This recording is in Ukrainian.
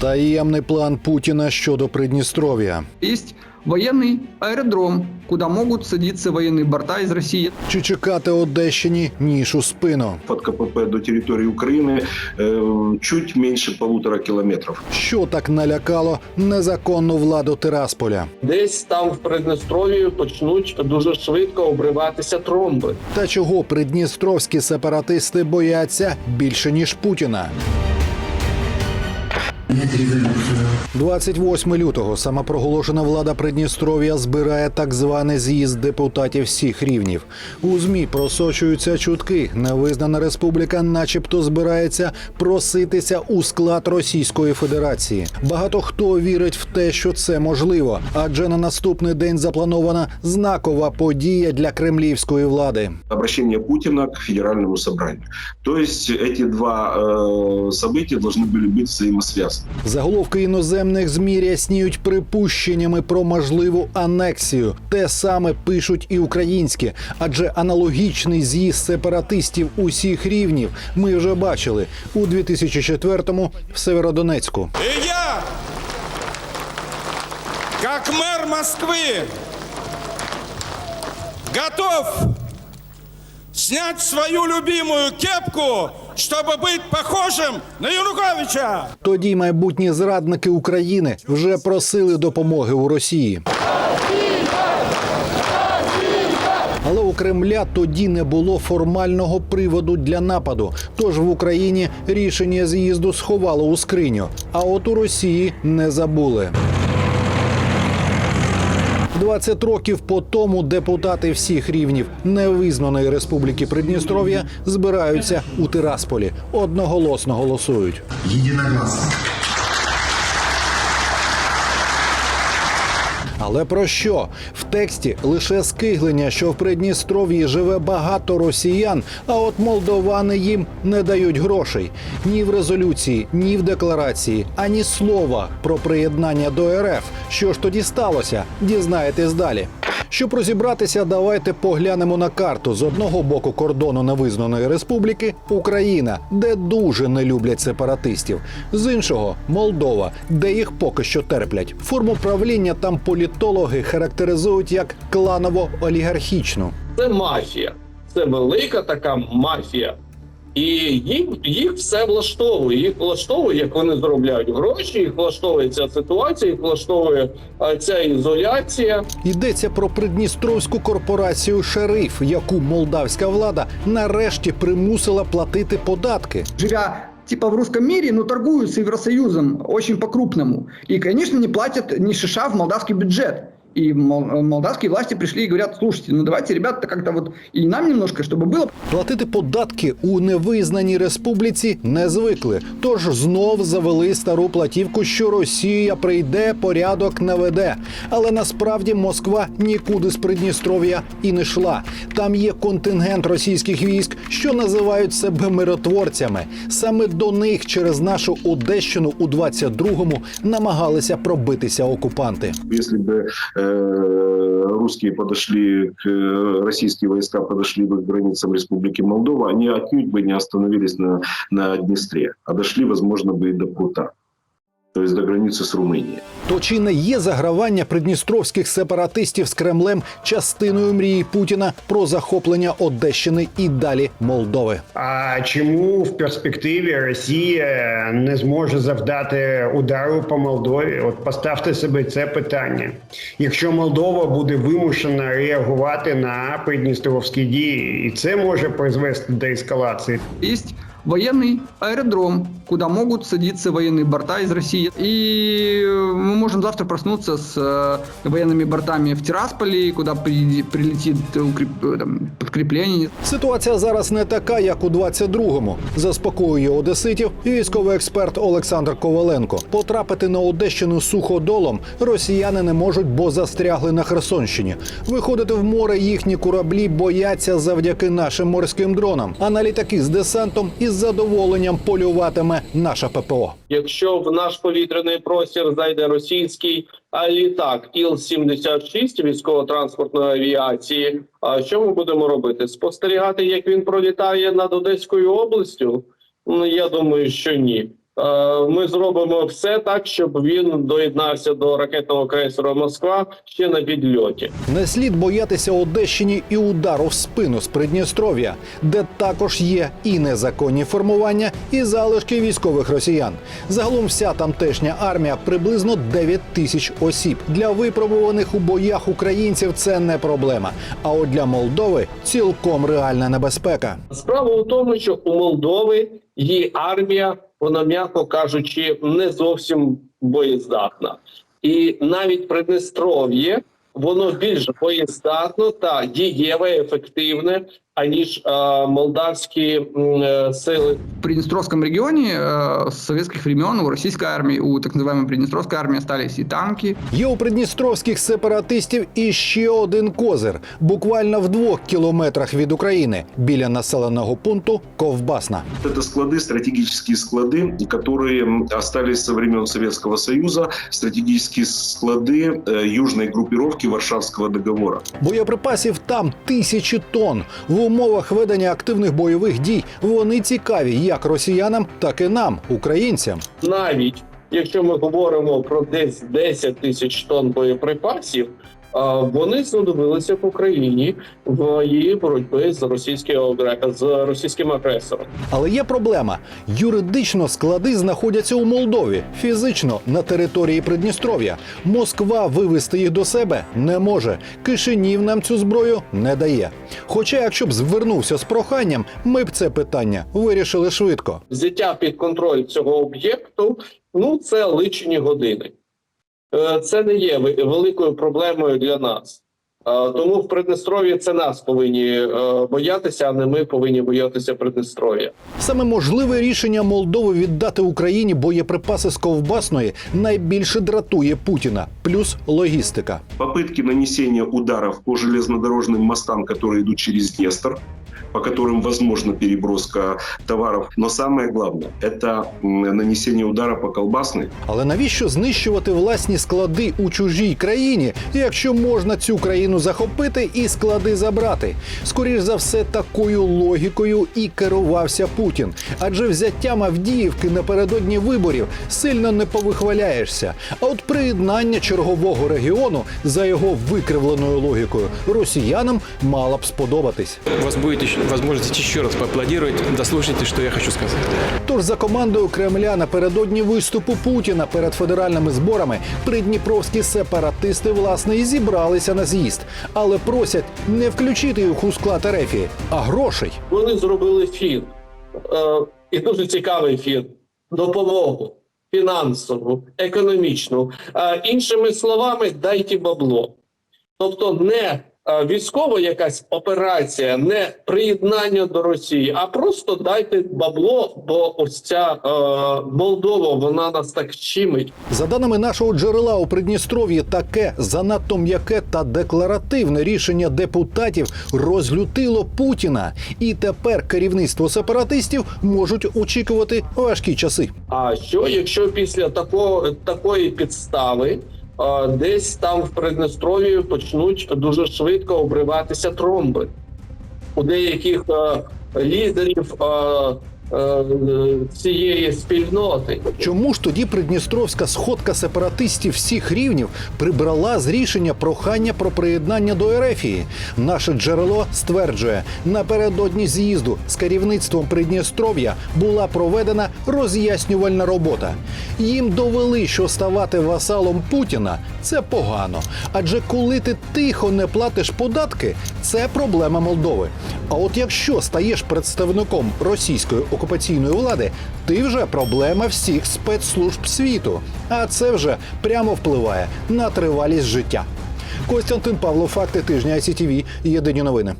Таємний план Путіна щодо Придністров'я. Есть военный аэродром, куда могут садиться военные борта из России. Чи чекати Одещині ніж у спину? от КПП до территории Украины э, чуть меньше полутора километров. Що так налякало незаконну владу Тирасполя? Десь там в Придністров'ї почнуть дуже швидко обриватися тромби. Та чого придністровські сепаратисти бояться більше ніж Путіна? 28 лютого самопроголошена влада Придністров'я збирає так званий з'їзд депутатів всіх рівнів. У змі просочуються чутки. Невизнана республіка, начебто, збирається проситися у склад Російської Федерації. Багато хто вірить в те, що це можливо, адже на наступний день запланована знакова подія для кремлівської влади. Обращение Путина к федеральному собранию. То есть эти два э, события должны были быть взаимосвязаны. Заголовки іноземних змі рясніють припущеннями про можливу анексію. Те саме пишуть і українські, адже аналогічний з'їзд сепаратистів усіх рівнів ми вже бачили у 2004-му в Северодонецьку. И я, как мэр Москвы, готов снять свою любимую кепку, чтобы быть похожим на Януковича. Тоді майбутні зрадники України вже просили допомоги у Росії. Але у Кремля тоді не було формального приводу для нападу. Тож в Україні рішення з'їзду сховало у скриню. А от у Росії не забули. 20 років по тому депутати всіх рівнів невизнаної республіки Придністров'я збираються у Тирасполі. Одноголосно голосують. Единогласно. Але про що? В тексті лише скиглення, що в Придністров'ї живе багато росіян, а от молдовани їм не дають грошей. Ні в резолюції, ні в декларації, ані слова про приєднання до РФ. Що ж тоді сталося? Дізнаєтесь далі. Щоб розібратися, давайте поглянемо на карту з одного боку кордону невизнаної республіки Україна, де дуже не люблять сепаратистів, з іншого Молдова, де їх поки що терплять. Форму правління там політологи характеризують як кланово-олігархічну. Це мафія. Це велика така мафія. І їх, їх все влаштовує. Їх влаштовує, як вони заробляють гроші, їх влаштовує ця ситуація, їх влаштовує а, ця ізоляція. Йдеться про придністровську корпорацію Шериф, яку молдавська влада нарешті примусила платити податки. Живя типа в русском мире, но торгуют с Евросоюзом очень по-крупному. И, конечно, не платят ни шиша в молдавский бюджет. И мол- молдавские власти пришли и говорят, слушайте, ну давайте, ребята, как-то вот и нам немножко, чтобы было. Платити податки у невизнаній республіці не звикли. Тож знов завели стару платівку, що Росія прийде, порядок наведе. Але насправді Москва нікуди з Придністров'я і не йшла. Там є контингент російських військ, що називають себе миротворцями. Саме до них через нашу Одещину у 22-му намагалися пробитися окупанти. Если бы э, русские подошли, к, э, российские войска подошли бы к границам Республики Молдова, они отнюдь бы не остановились на, на Днестре, а дошли, возможно, бы и до Прута, то есть до границы с Румынией. То чи не є загравання придністровських сепаратистів з Кремлем частиною мрії Путіна про захоплення Одещини і далі Молдови? А чому в перспективі Росія не зможе завдати удару по Молдові? От поставте себе це питання. Якщо Молдова буде вимушена реагувати на придністровські дії, і це може призвести до ескалації. Есть военный аэродром, куда могут садиться военные борта из России. И э, мы можем завтра проснуться с э, военными бортами в Тирасполе, куда при- прилетит укреп- э, там, подкрепление. Ситуація зараз не така, як у 22-му. Заспокоює одеситів і військовий експерт Олександр Коваленко. Потрапити на Одещину суходолом росіяни не можуть, бо застрягли на Херсонщині. Виходити в море їхні кораблі бояться завдяки нашим морським дронам. А на літаки з десантом із задоволенням полюватиме наша ППО. Якщо в наш повітряний простір зайде російський літак Іл-76 військово-транспортної авіації, а що ми будемо робити? Спостерігати, як він пролітає над Одеською областю? Ну я думаю, що ні. Е, Ми зробимо все так, щоб він доєднався до ракетного крейсера Москва ще на підльоті. Не слід боятися Одещині і удару в спину з Придністров'я, де також є і незаконні формування, і залишки військових росіян. Загалом вся тамтешня армія приблизно 9 тисяч осіб. Для випробуваних у боях українців це не проблема. А от для Молдови цілком реальна небезпека. Справа у тому, що у Молдови її армія, вона м'яко кажучи, не зовсім боєздатна, і навіть Придністров'я воно більш боєздатно та дієве, ефективне аніж е, молдавські м, е, сили. В Приднестровском регионе э, с советских времен у российской армии, у так называемой Приднестровской армии остались и танки, Є у придністровських сепаратистів іще один козир, буквально в двох кілометрах від України, біля населеного пункту Ковбасна. Это склады, стратегические склады, которые м, остались со времен Советского Союза, стратегические склады э, южной группировки Варшавского договора. Боєприпасів там тисячі тонн. В умовах ведення активних бойових дій вони цікаві як росіянам, так і нам, українцям. навіть якщо ми говоримо про десь 10 тисяч тонн боєприпасів, вони знадобилися в Україні в її боротьбі з російським з російським агресором. Але є проблема: юридично склади знаходяться у Молдові, фізично на території Придністров'я. Москва вивести їх до себе не може. Кишинів нам цю зброю не дає. Хоча, якщо б звернувся з проханням, ми б це питання вирішили швидко. Взяття під контроль цього об'єкту ну це личені години. Е, Це не є великою проблемою для нас. Е, Тому в Придністров'ї це нас повинні е, боятися, а не ми повинні боятися Придністров'я. Саме можливе рішення Молдови віддати Україні боєприпаси з ковбасної найбільше дратує Путіна, плюс логістика. Попытки нанесения ударов по железнодорожным мостам, которые идут через Днестр, по которым возможна переброска товаров. Но самое главное – это м, нанесение удара по колбасной. Але навіщо знищувати власні склади у чужій країні, якщо можна цю країну Захопити і склади забрати? Скоріш за все, такою логікою і керувався Путін. Адже взяттям Авдіївки напередодні виборів сильно не повихваляєшся. А от приєднання чергового регіону за його викривленою логікою росіянам мало б сподобатись. У вас еще возможность еще раз поаплодировать, дослушайте, что я хочу сказать. Тож за командою Кремля напередодні виступу Путіна перед федеральними зборами придніпровські сепаратисти власне і зібралися на з'їзд, але просять не включити їх у склад Ерефії, а грошей. Вони зробили фін е, і дуже цікавий фін допомогу фінансову, економічну. Е, іншими словами, дайте бабло. Тобто не військова якась операція, не приєднання до Росії, а просто дайте бабло, бо ось ця е, Молдова вона нас так щимить. За даними нашого джерела у Придністров'ї, таке занадто м'яке та декларативне рішення депутатів розлютило Путіна, і тепер керівництво сепаратистів можуть очікувати важкі часи. А що якщо після такого такої підстави е, десь там в Приднестров'ї почнуть дуже швидко обриватися тромби. У деяких е, лідерів е, цієї спільноти? Чому ж тоді Придністровська сходка сепаратистів всіх рівнів прибрала з рішення прохання про приєднання до Ерефії? Наше джерело стверджує, напередодні з'їзду з керівництвом Придністров'я була проведена роз'яснювальна робота. Їм довели, що ставати васалом Путіна це погано. Адже коли ти тихо не платиш податки, це проблема Молдови. А от якщо стаєш представником російської окупаційної влади, ти вже проблема всіх спецслужб світу. А це вже прямо впливає на тривалість життя. Костянтин Павло, факти тижня ICTV, Єдині новини.